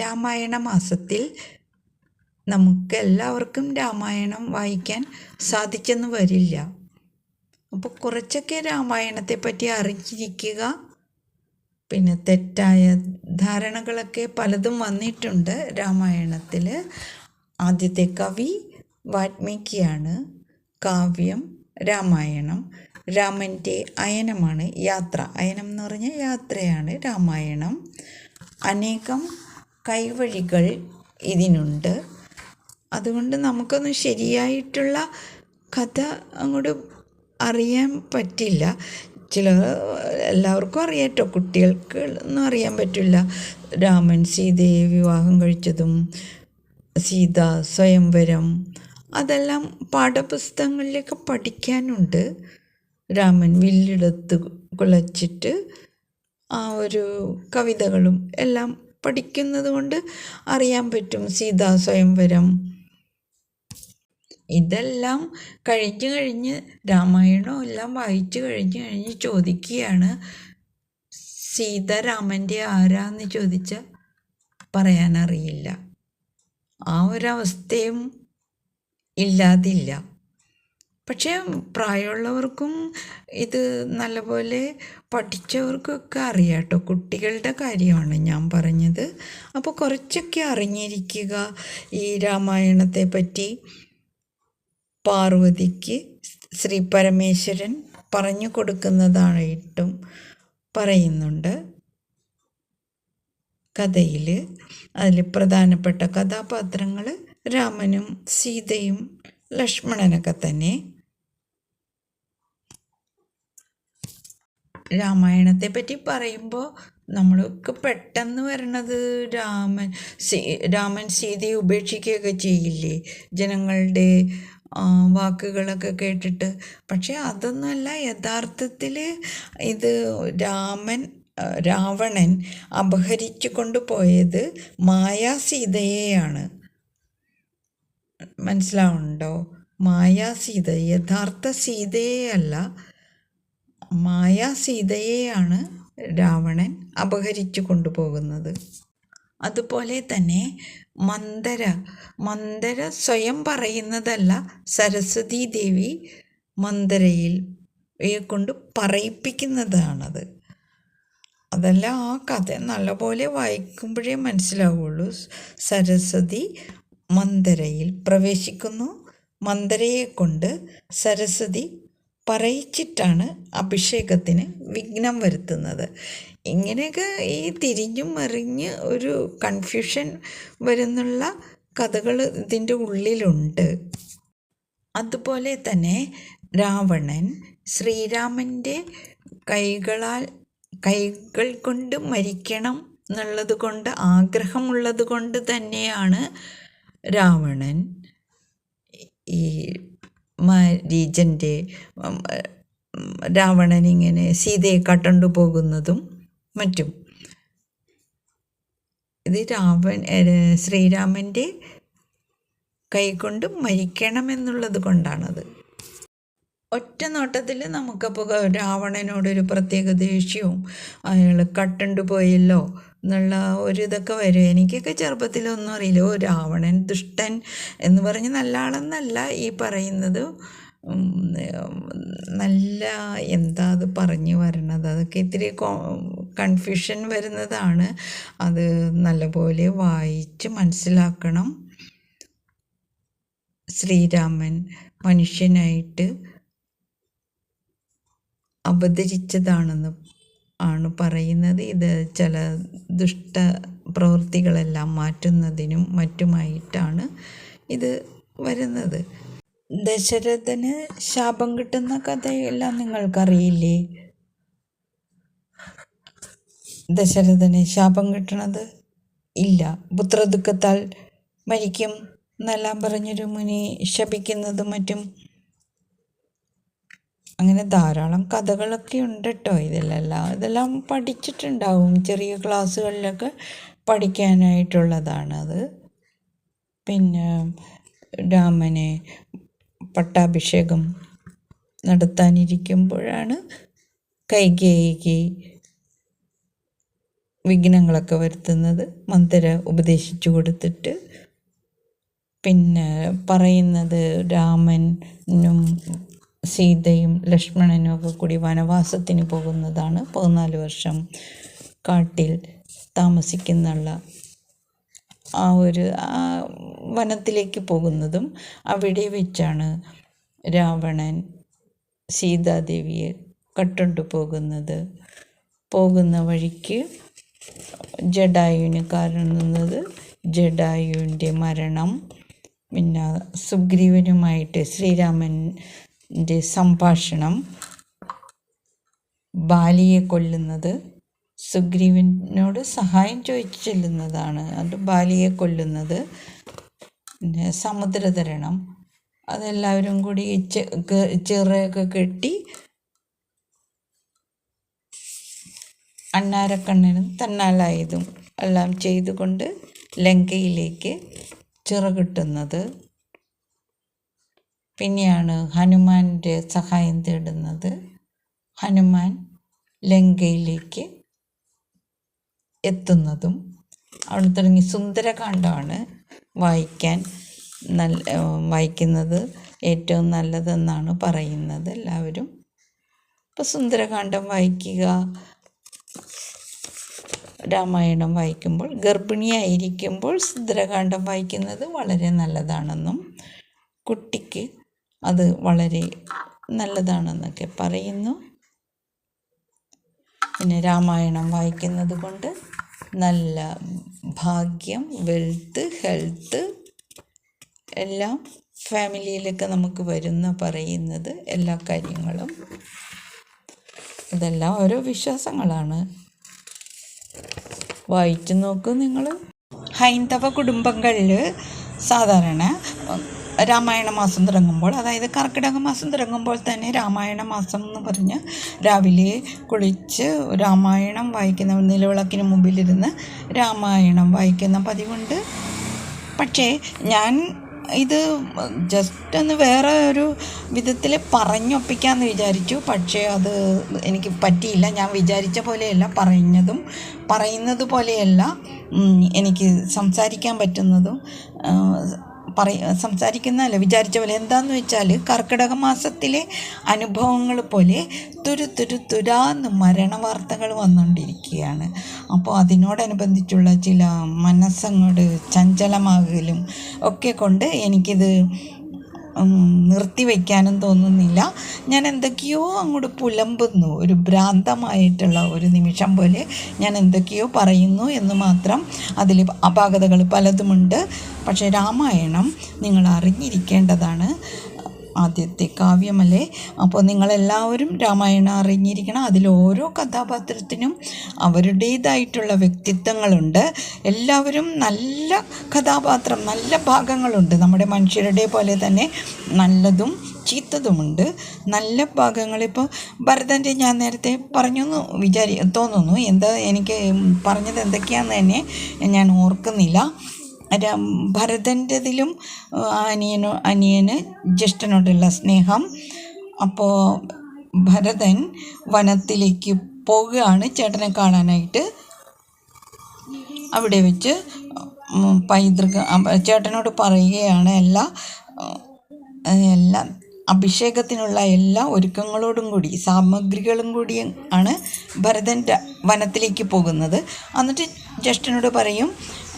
രാമായണ മാസത്തിൽ നമുക്ക് എല്ലാവർക്കും രാമായണം വായിക്കാൻ സാധിച്ചെന്ന് വരില്ല. അപ്പോൾ കുറച്ചൊക്കെ രാമായണത്തെ പറ്റി അറിഞ്ഞിരിക്കുക. പിന്നെ തെറ്റായ ധാരണകളൊക്കെ പലതും വന്നിട്ടുണ്ട് രാമായണത്തിൽ ആദ്യത്തെ കവി വാൽമീകിയാണ്. കാവ്യം രാമായണം രാമന്റെ അയനമാണ് യാത്ര. അയനം എന്ന് പറഞ്ഞാൽ യാത്രയാണ് രാമായണം. അനേകം കൈവഴികൾ ഇതിനുണ്ട്. അതുകൊണ്ട് നമുക്കൊന്നും ശരിയായിട്ടുള്ള കഥ അങ്ങോട്ട് അറിയാൻ പറ്റില്ല. ചില എല്ലാവർക്കും അറിയാട്ടോ. കുട്ടികൾക്ക് ഒന്നും അറിയാൻ പറ്റില്ല. രാമൻ സീതയെ വിവാഹം കഴിച്ചതും സീത സ്വയംവരം അതെല്ലാം പാഠപുസ്തകങ്ങളിലൊക്കെ പഠിക്കാനുണ്ട്. രാമൻ വില്ലെടുത്ത് കുളച്ചിട്ട് ആ ഒരു കവിതകളും എല്ലാം പഠിക്കുന്നത് കൊണ്ട് അറിയാൻ പറ്റും. സീതാ സ്വയംവരം. ഇതെല്ലാം കഴിഞ്ഞു കഴിഞ്ഞ് രാമായണം എല്ലാം വായിച്ചു കഴിഞ്ഞു കഴിഞ്ഞ് ചോദിക്കുകയാണ്. സീത രാമന്റെ ആരാന്ന് ചോദിച്ചാൽ പറയാനറിയില്ല. ആ ഒരവസ്ഥയും ഇല്ലാതില്ല. പക്ഷേ പ്രായമുള്ളവർക്കും ഇത് നല്ലപോലെ പഠിച്ചവർക്കൊക്കെ അറിയാം കേട്ടോ. കുട്ടികളുടെ കാര്യമാണ് ഞാൻ പറഞ്ഞത്. അപ്പോൾ കുറച്ചൊക്കെ അറിഞ്ഞിരിക്കുക ഈ രാമായണത്തെ പറ്റി പാർവതിക്ക് ശ്രീ പരമേശ്വരൻ പറഞ്ഞു കൊടുക്കുന്നതായിട്ടും പറയുന്നുണ്ട്. കഥയിൽ അതിൽ പ്രധാനപ്പെട്ട കഥാപാത്രങ്ങൾ രാമനും സീതയും ലക്ഷ്മണനൊക്കെ തന്നെ. രാമായണത്തെ പറ്റി പറയുമ്പോൾ നമ്മൾക്ക് പെട്ടെന്ന് വരണത് രാമൻ സീ രാമൻ സീതയെ ഉപേക്ഷിക്കുകയൊക്കെ ചെയ്യില്ലേ? ജനങ്ങളുടെ വാക്കുകളൊക്കെ കേട്ടിട്ട്. പക്ഷേ അതൊന്നുമല്ല യഥാർത്ഥത്തിൽ ഇത് രാമൻ രാവണൻ അപഹരിച്ചു കൊണ്ടുപോയത് മായാ സീതയെയാണ്. മനസ്സിലാവുന്നുണ്ടോ? മായാ സീത യഥാർത്ഥ സീതയെയല്ല മായാ സീതയെയാണ് രാവണൻ അപഹരിച്ചു കൊണ്ടുപോകുന്നത്. അതുപോലെ തന്നെ മന്ദര മന്ദര സ്വയം പറയുന്നതല്ല സരസ്വതി ദേവി മന്ദരയിൽ കൊണ്ട് പറയിപ്പിക്കുന്നതാണത്. അതെല്ലാം ആ കഥ നല്ലപോലെ വായിക്കുമ്പോഴേ മനസ്സിലാവുള്ളൂ. സരസ്വതി മന്ദരയിൽ പ്രവേശിക്കുന്നു. മന്ദരയെ കൊണ്ട് സരസ്വതി പറയിച്ചിട്ടാണ് അഭിഷേകത്തിന് വിഘ്നം വരുത്തുന്നത്. ഇങ്ങനെയൊക്കെ ഈ തിരിഞ്ഞും മറിഞ്ഞ് ഒരു കൺഫ്യൂഷൻ വരുന്നുള്ള കഥകൾ ഇതിന്റെ ഉള്ളിലുണ്ട്. അതുപോലെ തന്നെ രാവണൻ ശ്രീരാമന്റെ കൈകളാൽ കൈകൾ കൊണ്ട് മരിക്കണം എന്നുള്ളത് കൊണ്ട് ആഗ്രഹമുള്ളത് കൊണ്ട് തന്നെയാണ് രാവണൻ ഈ മാരീജന്റെ രാവണൻ ഇങ്ങനെ സീതയെ കട്ടണ്ടു പോകുന്നതും മറ്റും. ഇത് രാവൺ ശ്രീരാമന്റെ കൈകൊണ്ട് മരിക്കണമെന്നുള്ളത് കൊണ്ടാണത്. ഒറ്റ നോട്ടത്തിൽ നമുക്കപ്പോൾ രാവണനോടൊരു പ്രത്യേക ദേഷ്യവും അയാൾ കട്ടണ്ടു പോയല്ലോ എന്നുള്ള ഒരു ഇതൊക്കെ വരും. എനിക്കൊക്കെ ചെറുപ്പത്തിലൊന്നും അറിയില്ല. ഓ രാവണൻ ദുഷ്ടൻ എന്ന് പറഞ്ഞ് നല്ല ആളെന്നല്ല ഈ പറയുന്നത്. നല്ല എന്താ അത് പറഞ്ഞു വരണത്? അതൊക്കെ ഇത്തിരി കൺഫ്യൂഷൻ വരുന്നതാണ്. അത് നല്ലപോലെ വായിച്ച് മനസ്സിലാക്കണം. ശ്രീരാമൻ മനുഷ്യനായിട്ട് അവതരിച്ചതാണെന്ന് ആണ് പറയുന്നത്. ഇത് ചില ദുഷ്ട പ്രവൃത്തികളെല്ലാം മാറ്റുന്നതിനും മറ്റുമായിട്ടാണ് ഇത് വരുന്നത്. ദശരഥന് ശാപം കിട്ടുന്ന കഥയെല്ലാം നിങ്ങൾക്കറിയില്ലേ? ദശരഥന് ശാപം കിട്ടണത് ഇല്ല. പുത്രദുഃഖത്താൽ മരിക്കും. എന്നെല്ലാം പറഞ്ഞൊരു മുനി ശപിക്കുന്നതും മറ്റും അങ്ങനെ ധാരാളം കഥകളൊക്കെ ഉണ്ട് കേട്ടോ ഇതിലെല്ലാം. ഇതെല്ലാം പഠിച്ചിട്ടുണ്ടാവും. ചെറിയ ക്ലാസ്സുകളിലൊക്കെ പഠിക്കാനായിട്ടുള്ളതാണത് പിന്നെ രാമനെ പട്ടാഭിഷേകം നടത്താനിരിക്കുമ്പോഴാണ് കൈകേകി വിഘ്നങ്ങളൊക്കെ വരുത്തുന്നത്. മന്ദിര ഉപദേശിച്ചു കൊടുത്തിട്ട്. പിന്നെ പറയുന്നത് രാമനും സീതയും ലക്ഷ്മണനും ഒക്കെ കൂടി വനവാസത്തിന് പോകുന്നതാണ് പതിനാല് വർഷം കാട്ടിൽ താമസിക്കുന്നുള്ള ആ ഒരു ആ വനത്തിലേക്ക് പോകുന്നതും അവിടെ വെച്ചാണ് രാവണൻ സീതാദേവിയെ കട്ടുണ്ടു പോകുന്നത്. പോകുന്ന വഴിക്ക് ജഡായുവിന് കാരണുന്നത് ജഡായുവിന്റെ മരണം. പിന്നെ സുഗ്രീവനുമായിട്ട് ശ്രീരാമന്റെ സംഭാഷണം ബാലിയെ കൊല്ലുന്നത്. സുഗ്രീവനോട് സഹായം ചോദിച്ചു ചെല്ലുന്നതാണ്. അത് ബാലിയെ കൊല്ലുന്നത്. പിന്നെ സമുദ്രതരണം. അതെല്ലാവരും കൂടി ചിറയൊക്കെ കെട്ടി അണ്ണാരക്കണ്ണനും തന്നാലായതും എല്ലാം ചെയ്തുകൊണ്ട് ലങ്കയിലേക്ക് ചിറകിട്ടുന്നത് പിന്നെയാണ് ഹനുമാന്റെ സഹായം തേടുന്നത്. ഹനുമാൻ ലങ്കയിലേക്ക് എത്തുന്നതും അവിടെ തുടങ്ങി സുന്ദരകാന്ഡമാണ് വായിക്കാൻ നല്ല വായിക്കുന്നത് ഏറ്റവും നല്ലതെന്നാണ് പറയുന്നത് എല്ലാവരും. ഇപ്പോൾ സുന്ദരകാന്ഡം വായിക്കുക രാമായണം വായിക്കുമ്പോൾ ഗർഭിണിയായിരിക്കുമ്പോൾ സുന്ദരകാന്ഡം വായിക്കുന്നത് വളരെ നല്ലതാണെന്നും കുട്ടിക്ക് അത് വളരെ നല്ലതാണെന്നൊക്കെ പറയുന്നു. പിന്നെ രാമായണം വായിക്കുന്നത് കൊണ്ട് നല്ല ഭാഗ്യം വെൽത്ത് ഹെൽത്ത് എല്ലാം ഫാമിലിയിലൊക്കെ നമുക്ക് വരുന്ന പറയുന്നത് എല്ലാ കാര്യങ്ങളും. ഇതെല്ലാം ഓരോ വിശ്വാസങ്ങളാണ്. വായിച്ചു നോക്കൂ നിങ്ങൾ ഹൈന്ദവ കുടുംബങ്ങളിൽ സാധാരണ രാമായണ മാസം തുടങ്ങുമ്പോൾ അതായത് കർക്കിടക മാസം തുടങ്ങുമ്പോൾ തന്നെ രാമായണ മാസം എന്ന് പറഞ്ഞ് രാവിലെ കുളിച്ച് രാമായണം വായിക്കുന്ന നിലവിളക്കിന് മുമ്പിലിരുന്ന് രാമായണം വായിക്കുന്ന പതിവുണ്ട്. പക്ഷേ ഞാൻ ഇത് ജസ്റ്റ് ഒന്ന് വേറെ ഒരു വിധത്തിൽ പറഞ്ഞൊപ്പിക്കാമെന്ന് വിചാരിച്ചു. പക്ഷേ അത് എനിക്ക് പറ്റിയില്ല. ഞാൻ വിചാരിച്ച പോലെയല്ല പറഞ്ഞതും പറയുന്നത് പോലെയല്ല എനിക്ക് സംസാരിക്കാൻ പറ്റുന്നതും പറയ സംസാരിക്കുന്നതല്ല. വിചാരിച്ച പോലെ എന്താണെന്ന് വെച്ചാൽ കർക്കിടക മാസത്തിലെ അനുഭവങ്ങൾ പോലെ തുരു തുരു തുരാന്ന് മരണ വാർത്തകൾ വന്നുകൊണ്ടിരിക്കുകയാണ് അപ്പോൾ അതിനോടനുബന്ധിച്ചുള്ള ചില മനസ്സങ്ങോട് ചഞ്ചലമാകലും ഒക്കെ കൊണ്ട് എനിക്കിത് നിർത്തിവെക്കാനും തോന്നുന്നില്ല. ഞാൻ എന്തൊക്കെയോ അങ്ങോട്ട് പുലമ്പുന്നു. ഒരു ഭ്രാന്തമായിട്ടുള്ള ഒരു നിമിഷം പോലെ ഞാൻ എന്തൊക്കെയോ പറയുന്നു എന്ന് മാത്രം അതിൽ അപാകതകൾ പലതുമുണ്ട്. പക്ഷേ രാമായണം നിങ്ങൾ അറിഞ്ഞിരിക്കേണ്ടതാണ്. ആദ്യത്തെ കാവ്യമല്ലേ? അപ്പോൾ നിങ്ങളെല്ലാവരും രാമായണം അറിഞ്ഞിരിക്കണം. അതിൽ ഓരോ കഥാപാത്രത്തിനും അവരുടേതായിട്ടുള്ള വ്യക്തിത്വങ്ങളുണ്ട്. എല്ലാവരും നല്ല കഥാപാത്രം നല്ല ഭാഗങ്ങളുണ്ട്. നമ്മുടെ മനുഷ്യരുടെ പോലെ തന്നെ നല്ലതും ചീത്തതുമുണ്ട്. നല്ല ഭാഗങ്ങളിപ്പോൾ ഭരതന്റെ ഞാൻ നേരത്തെ പറഞ്ഞു എന്ന് വിചാരി തോന്നുന്നു. എന്താ എനിക്ക് പറഞ്ഞത് എന്തൊക്കെയാണെന്ന് തന്നെ ഞാൻ ഓർക്കുന്നില്ല. ഭരതന്റെതിലും അനിയനോ അനിയന് ജ്യേഷ്ഠനോടുള്ള സ്നേഹം. അപ്പോൾ ഭരതൻ വനത്തിലേക്ക് പോവുകയാണ് ചേട്ടനെ കാണാനായിട്ട്. അവിടെ വെച്ച് പൈതൃക ചേട്ടനോട് പറയുകയാണ് എല്ലാ എല്ലാം എല്ലാ അഭിഷേകത്തിനുള്ള എല്ലാ ഒരുക്കങ്ങളോടും കൂടി സാമഗ്രികളും കൂടി ആണ് ഭരതൻ വനത്തിലേക്ക് പോകുന്നത്. എന്നിട്ട് ജ്യേഷ്ഠനോട് പറയും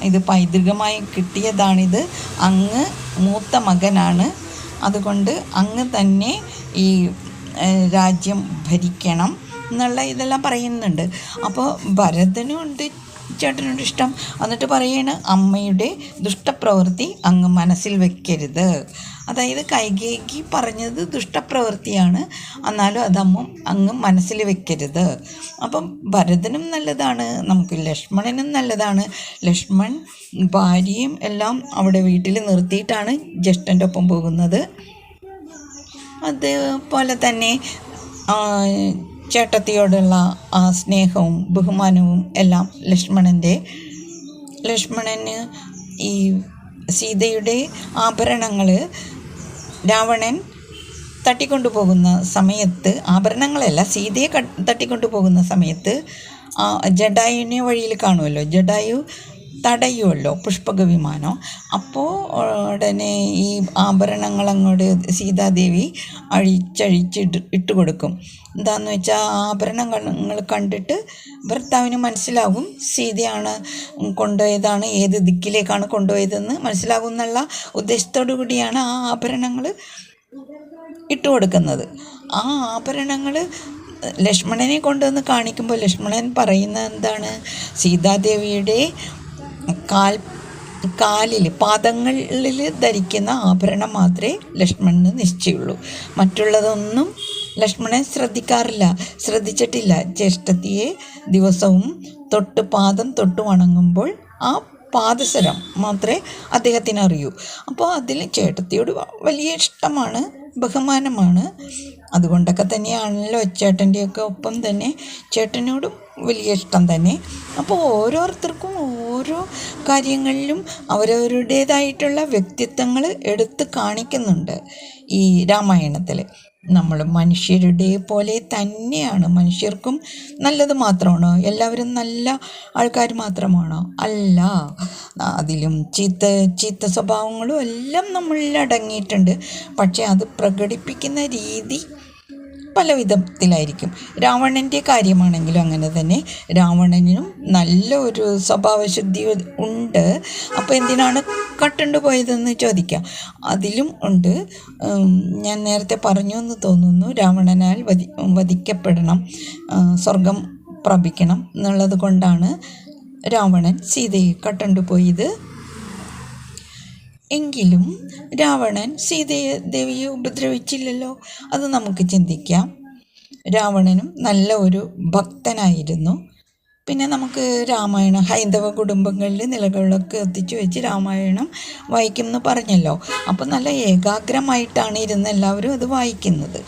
ഇത് പൈതൃകമായി കിട്ടിയതാണിത്. അങ്ങ് മൂത്ത മകനാണ്. അതുകൊണ്ട് അങ്ങ് തന്നെ ഈ രാജ്യം ഭരിക്കണം എന്നുള്ള ഇതെല്ലാം പറയുന്നുണ്ട്. അപ്പോൾ ഭരതനും ഉണ്ട് ചേട്ടനോട് ഇഷ്ടം. എന്നിട്ട് പറയാണ് അമ്മയുടെ ദുഷ്ടപ്രവൃത്തി അങ്ങ് മനസ്സിൽ വെക്കരുത്. അതായത് കൈകേകി പറഞ്ഞത് ദുഷ്ടപ്രവൃത്തിയാണ്. എന്നാലും അത് അമ്മ അങ്ങ് മനസ്സിൽ വെക്കരുത്. അപ്പം ഭരതനും നല്ലതാണ് നമുക്ക് ലക്ഷ്മണനും നല്ലതാണ്. ലക്ഷ്മൺ ഭാര്യയും എല്ലാം അവിടെ വീട്ടിൽ നിർത്തിയിട്ടാണ് ജ്യേഷ്ഠന്റെ ഒപ്പം പോകുന്നത്. അതുപോലെ തന്നെ ചേട്ടത്തിയോടുള്ള ആ സ്നേഹവും ബഹുമാനവും എല്ലാം ലക്ഷ്മണന്റെ. ലക്ഷ്മണന് ഈ സീതയുടെ ആഭരണങ്ങൾ രാവണൻ തട്ടിക്കൊണ്ടുപോകുന്ന സമയത്ത് ആഭരണങ്ങളല്ല സീതയെ തട്ടിക്കൊണ്ടുപോകുന്ന തട്ടിക്കൊണ്ടു പോകുന്ന സമയത്ത് ജഡായുവിനെ വഴിയിൽ കാണുമല്ലോ. ജഡായു തടയുമല്ലോ പുഷ്പക വിമാനം അപ്പോൾ ഉടനെ ഈ ആഭരണങ്ങൾ അങ്ങോട്ട് സീതാദേവി അഴിച്ചഴിച്ചിട്ട് ഇട്ട് കൊടുക്കും. എന്താന്ന് വെച്ചാൽ ആഭരണങ്ങൾ കണ്ടിട്ട് ഭർത്താവിന് മനസ്സിലാകും സീതയാണ് കൊണ്ടുപോയതാണ് ഏത് ദിക്കിലേക്കാണ് കൊണ്ടുപോയതെന്ന് മനസ്സിലാകും എന്നുള്ള ഉദ്ദേശത്തോടു കൂടിയാണ് ആ ആഭരണങ്ങൾ ഇട്ട് കൊടുക്കുന്നത്. ആ ആഭരണങ്ങൾ ലക്ഷ്മണനെ കൊണ്ടുവന്ന് കാണിക്കുമ്പോൾ ലക്ഷ്മണൻ പറയുന്നത് എന്താണ്? സീതാദേവിയുടെ കാൽ കാലിൽ പാദങ്ങളിൽ ധരിക്കുന്ന ആഭരണം മാത്രമേ ലക്ഷ്മണന് നിശ്ചയുള്ളൂ മറ്റുള്ളതൊന്നും ലക്ഷ്മണൻ ശ്രദ്ധിക്കാറില്ല ശ്രദ്ധിച്ചിട്ടില്ല. ജ്യേഷ്ഠത്തിയെ ദിവസവും തൊട്ട് പാദം തൊട്ട് വണങ്ങുമ്പോൾ ആ പാദസരം മാത്രമേ അദ്ദേഹത്തിന് അറിയൂ അപ്പോൾ അതിൽ ചേട്ടത്തിയോട് വലിയ ഇഷ്ടമാണ് ബഹുമാനമാണ്. അതുകൊണ്ടൊക്കെ തന്നെയാണല്ലോ ചേട്ടന്റെയൊക്കെ ഒപ്പം തന്നെ ചേട്ടനോടും വലിയ ഇഷ്ടം തന്നെ. അപ്പോൾ ഓരോരുത്തർക്കും ഓരോ കാര്യങ്ങളിലും അവരവരുടേതായിട്ടുള്ള വ്യക്തിത്വങ്ങൾ എടുത്ത് കാണിക്കുന്നുണ്ട് ഈ രാമായണത്തിൽ നമ്മൾ മനുഷ്യരുടെ പോലെ തന്നെയാണ്. മനുഷ്യർക്കും നല്ലത് മാത്രമാണോ? എല്ലാവരും നല്ല ആൾക്കാർ മാത്രമാണോ? അല്ല. അതിലും ചീത്ത ചീത്ത സ്വഭാവങ്ങളും എല്ലാം നമ്മളിൽ അടങ്ങിയിട്ടുണ്ട്. പക്ഷേ അത് പ്രകടിപ്പിക്കുന്ന രീതി പല വിധത്തിലായിരിക്കും രാവണന്റെ കാര്യമാണെങ്കിലും അങ്ങനെ തന്നെ. രാവണനും നല്ല ഒരു സ്വഭാവശുദ്ധി ഉണ്ട്. അപ്പോൾ എന്തിനാണ് കട്ടുണ്ട് പോയതെന്ന് ചോദിക്കാം. അതിലും ഉണ്ട്. ഞാൻ നേരത്തെ പറഞ്ഞു എന്ന് തോന്നുന്നു. രാവണനാൽ വധി വധിക്കപ്പെടണം. സ്വർഗം പ്രാപിക്കണം എന്നുള്ളത് കൊണ്ടാണ് രാവണൻ സീതയെ കട്ടുണ്ട് പോയത്. എങ്കിലും രാവണൻ സീതയെ ദേവിയെ ഉപദ്രവിച്ചില്ലല്ലോ? അത് നമുക്ക് ചിന്തിക്കാം. രാവണനും നല്ല ഒരു ഭക്തനായിരുന്നു. പിന്നെ നമുക്ക് രാമായണം ഹൈന്ദവ കുടുംബങ്ങളിൽ നിലകളൊക്കെ എത്തിച്ചു വെച്ച് രാമായണം വായിക്കും എന്ന് പറഞ്ഞല്ലോ. അപ്പോൾ നല്ല ഏകാഗ്രമായിട്ടാണ് ഇരുന്ന് എല്ലാവരും അത് വായിക്കുന്നത്.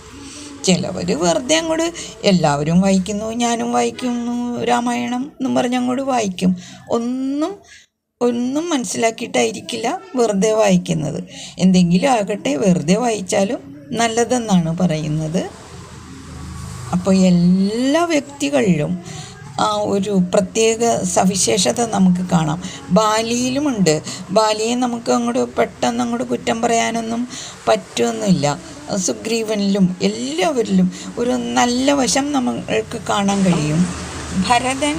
ചിലവർ വെറുതെ അങ്ങോട്ട് എല്ലാവരും വായിക്കുന്നു ഞാനും വായിക്കുന്നു രാമായണം എന്നും പറഞ്ഞ് അങ്ങോട്ട് വായിക്കും. ഒന്നും ഒന്നും മനസ്സിലാക്കിയിട്ടായിരിക്കില്ല വെറുതെ വായിക്കുന്നത്. എന്തെങ്കിലും ആകട്ടെ വെറുതെ വായിച്ചാലും നല്ലതെന്നാണ് പറയുന്നത്. അപ്പോൾ എല്ലാ വ്യക്തികളിലും ആ ഒരു പ്രത്യേക സവിശേഷത നമുക്ക് കാണാം. ബാലിയിലുമുണ്ട്. ബാലിയെ നമുക്ക് അങ്ങോട്ട് പെട്ടെന്ന് അങ്ങോട്ട് കുറ്റം പറയാനൊന്നും പറ്റുമെന്നില്ല സുഗ്രീവനിലും എല്ലാവരിലും ഒരു നല്ല വശം നമ്മൾക്ക് കാണാൻ കഴിയും. ഭരതൻ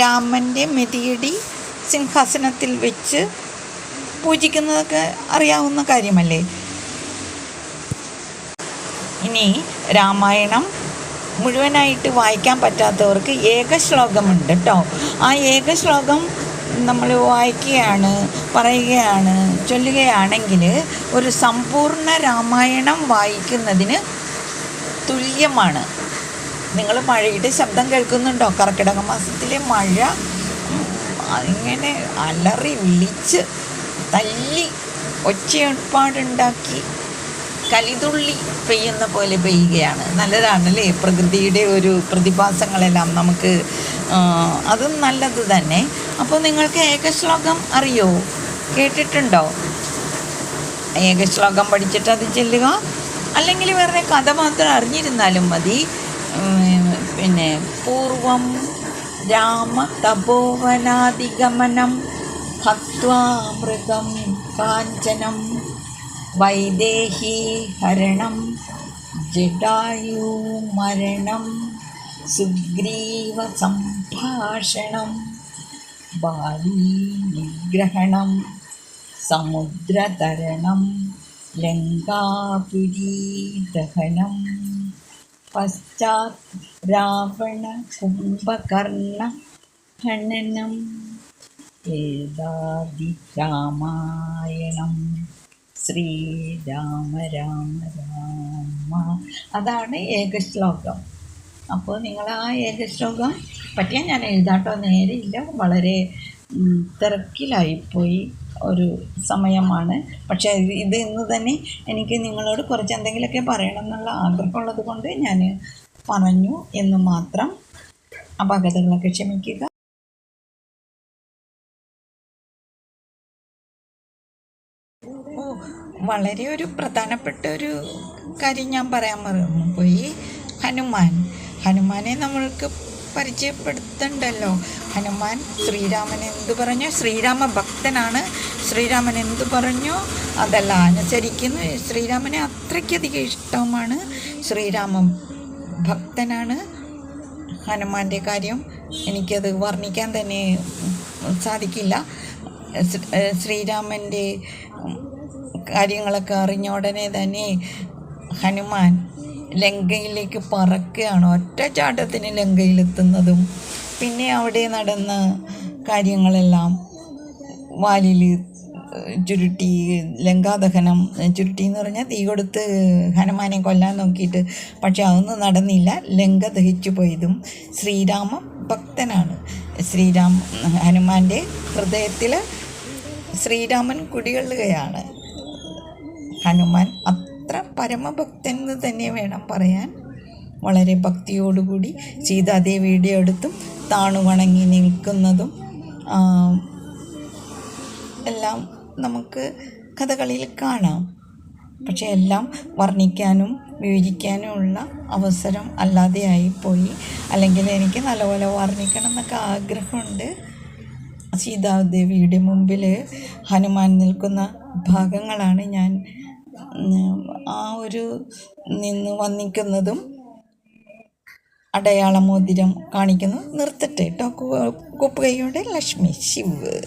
രാമന്റെ മെതിയടി സിംഹാസനത്തിൽ വെച്ച് പൂജിക്കുന്നതൊക്കെ അറിയാവുന്ന കാര്യമല്ലേ? ഇനി രാമായണം മുഴുവനായിട്ട് വായിക്കാൻ പറ്റാത്തവർക്ക് ഏക ശ്ലോകമുണ്ട് കേട്ടോ ആ ഏക ശ്ലോകം നമ്മൾ വായിക്കുകയാണ് പറയുകയാണ് ചൊല്ലുകയാണെങ്കിൽ ഒരു സമ്പൂർണ രാമായണം വായിക്കുന്നതിന് തുല്യമാണ്. നിങ്ങൾ മഴയുടെ ശബ്ദം കേൾക്കുന്നുണ്ടോ? കർക്കിടക മാസത്തിലെ മഴ ഇങ്ങനെ അലറി വിളിച്ച് തല്ലി ഒച്ചയൊരുപാടുണ്ടാക്കി കലിതുള്ളി പെയ്യുന്ന പോലെ പെയ്യുകയാണ്. നല്ലതാണല്ലേ? പ്രകൃതിയുടെ ഒരു പ്രതിഭാസങ്ങളെല്ലാം നമുക്ക് അതും നല്ലത് തന്നെ. അപ്പോൾ നിങ്ങൾക്ക് ഏകശ്ലോകം അറിയോ? കേട്ടിട്ടുണ്ടോ? ഏകശ്ലോകം പഠിച്ചിട്ട് അത് ചെല്ലുക. അല്ലെങ്കിൽ വേറെ കഥ മാത്രം അറിഞ്ഞിരുന്നാലും മതി. പിന്നെ പൂർവം രാമ ഭക്വാമൃതം കാഞ്ചനം വൈദേഹി ഹരണം ജടായുമരണം മരണം ബാലീനിഗ്രഹണം ബാലി നിഗ്രഹണം സമുദ്രതരണം ലങ്കാപുരീ ദഹനം പശ്ചാത് രാവണ കുംഭകർണ ഹനനം ഏതാദി രാമായണം. ശ്രീരാമ രാമ രാമ അതാണ് ഏകശ്ലോകം. അപ്പോൾ നിങ്ങൾ ആ ഏകശ്ലോകം പറ്റിയാൽ ഞാൻ എഴുതാട്ടോ. നേരെയില്ല. വളരെ തിരക്കിലായിപ്പോയി ഒരു സമയമാണ്. പക്ഷേ ഇത് ഇന്ന് തന്നെ എനിക്ക് നിങ്ങളോട് കുറച്ച് എന്തെങ്കിലുമൊക്കെ പറയണം എന്നുള്ള ആഗ്രഹമുള്ളത് കൊണ്ട് ഞാൻ പറഞ്ഞു എന്ന് മാത്രം അപകടങ്ങളൊക്കെ ക്ഷമിക്കുക. ഓ വളരെ ഒരു പ്രധാനപ്പെട്ട ഒരു കാര്യം ഞാൻ പറയാൻ പോയി ഹനുമാൻ. ഹനുമാനെ നമ്മൾക്ക് പരിചയപ്പെടുത്തണ്ടല്ലോ. ഹനുമാൻ ശ്രീരാമൻ എന്തു പറഞ്ഞു? ശ്രീരാമ ഭക്തനാണ് ശ്രീരാമൻ എന്തു പറഞ്ഞു? അതെല്ലാം അനുസരിക്കുന്നു. ശ്രീരാമനെ അത്രയ്ക്കധികം ഇഷ്ടമാണ്. ശ്രീരാമൻ ഭക്തനാണ്. ഹനുമാന്റെ കാര്യം എനിക്കത് വർണിക്കാൻ തന്നെ സാധിക്കില്ല. ശ്രീരാമന്റെ കാര്യങ്ങളൊക്കെ അറിഞ്ഞ ഉടനെ തന്നെ ഹനുമാൻ ലങ്കയിലേക്ക് പറക്കുകയാണ്. ഒറ്റ ചാട്ടത്തിന് ലങ്കയിലെത്തുന്നതും പിന്നെ അവിടെ നടന്ന കാര്യങ്ങളെല്ലാം വാലിൽ ചുരുട്ടി ലങ്കാദഹനം ചുരുട്ടി എന്ന് പറഞ്ഞാൽ തീ കൊടുത്ത് ഹനുമാനെ കൊല്ലാൻ നോക്കിയിട്ട്. പക്ഷെ അതൊന്നും നടന്നില്ല. ലങ്ക ദഹിച്ചു പോയതും ശ്രീരാമ ഭക്തനാണ്. ശ്രീരാം ഹനുമാന്റെ ഹൃദയത്തിൽ ശ്രീരാമൻ കുടികൊള്ളുകയാണ്. ഹനുമാൻ അത്ര പരമഭക്തൻ എന്ന് തന്നെ വേണം പറയാൻ. വളരെ ഭക്തിയോടുകൂടി സീതാദേവി എടുത്തും താണു വണങ്ങി നിൽക്കുന്നതും എല്ലാം നമുക്ക് കഥകളിൽ കാണാം. പക്ഷേ എല്ലാം വർണിക്കാനും വിവരിക്കാനുമുള്ള അവസരം അല്ലാതെ ആയിപ്പോയി. അല്ലെങ്കിൽ എനിക്ക് നല്ലപോലെ വർണിക്കണം എന്നൊക്കെ ആഗ്രഹമുണ്ട്. സീതാദേവിയുടെ മുമ്പിൽ ഹനുമാൻ നിൽക്കുന്ന ഭാഗങ്ങളാണ് ഞാൻ ആ ഒരു നിന്ന് വന്നിക്കുന്നതും അടയാള മോതിരം കാണിക്കുന്നു നിർത്തട്ടെ. കേട്ടോ ലക്ഷ്മി ശിവ്.